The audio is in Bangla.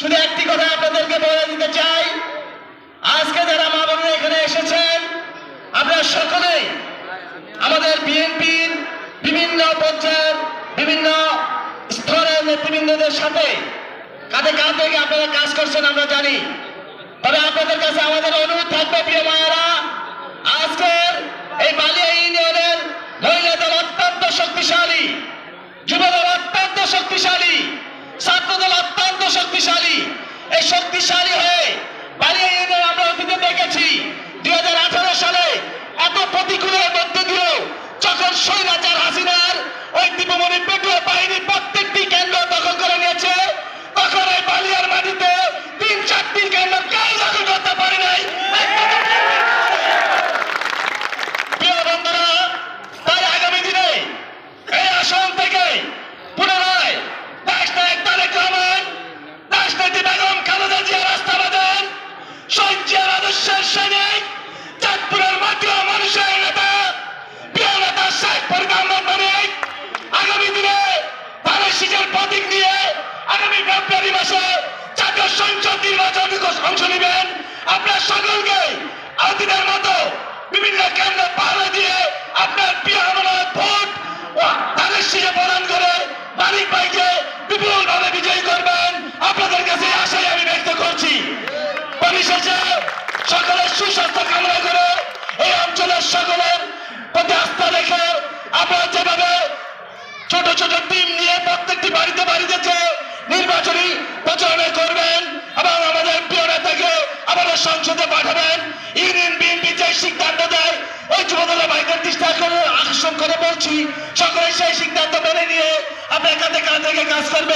শুধু একটি কথা আপনাদেরকে বলে দিতে চাই। আজকে যারা মা বোনেরা এখানে এসেছেন, আপনারা সকলেই আমাদের বিএনপির বিভিন্ন পর্যায়ের বিভিন্ন স্তরের নেতৃবৃন্দদের সাথে কাঁধে কাঁধ থেকে আপনারা কাজ করছেন, আমরা জানি। তবে আপনাদের কাছে আমাদের অনুরোধ থাকবে, প্রিয় মায়েরা, আজকের এই বালিয়া ইউনিয়নের মহিলা দল অত্যন্ত শক্তিশালী যুবদল অত্যন্ত শক্তিশালী অত্যন্ত শক্তিশালী। এই শক্তিশালী হয়ে বাড়িয়ে আমরা অতীতে দেখেছি, দুই হাজার আঠারো সালে এত প্রতিকূলের মধ্যে দিয়েও যখন স্বৈরাচার হাসিনার ওই দীপমণি ফেব্রুয়ারি মাসে জাতীয় সংসদ নির্বাচনে অংশ নেবেন। আপনার সকলকে আদিনের মতো বিভিন্ন কেন্দ্র পাহারা দিয়ে আপনার প্রিয় আমানত ভোট ধানের শীষে প্রদান করে মানিক ভাইকে বিপুল ভাবে বিজয়ী করবেন। আপনাদের কাছে আশাই আমি ব্যক্ত করছি। পরিশেষে সকলের সুস্বাস্থ্য কামনা করে এই অঞ্চলের সকলের প্রতি আস্থা রেখে আপনারা যেভাবে ছোট ছোট টিম নিয়ে প্রত্যেকটি বাড়িতে বাড়িতে যে নির্বাচনী প্রচারণা করবেন এবং আমাদের প্রিয় নেতাকে আমাদের সংসদে পাঠাবেন। ইউনিয়ন বিএনপি যে সিদ্ধান্ত দেয়, ওই যুবদলের ভাইদের দৃষ্টি করে আকর্ষণ করে বলছি, সকলে সেই সিদ্ধান্ত মেনে নিয়ে আপনার কাঁধ থেকে কাজ করবেন।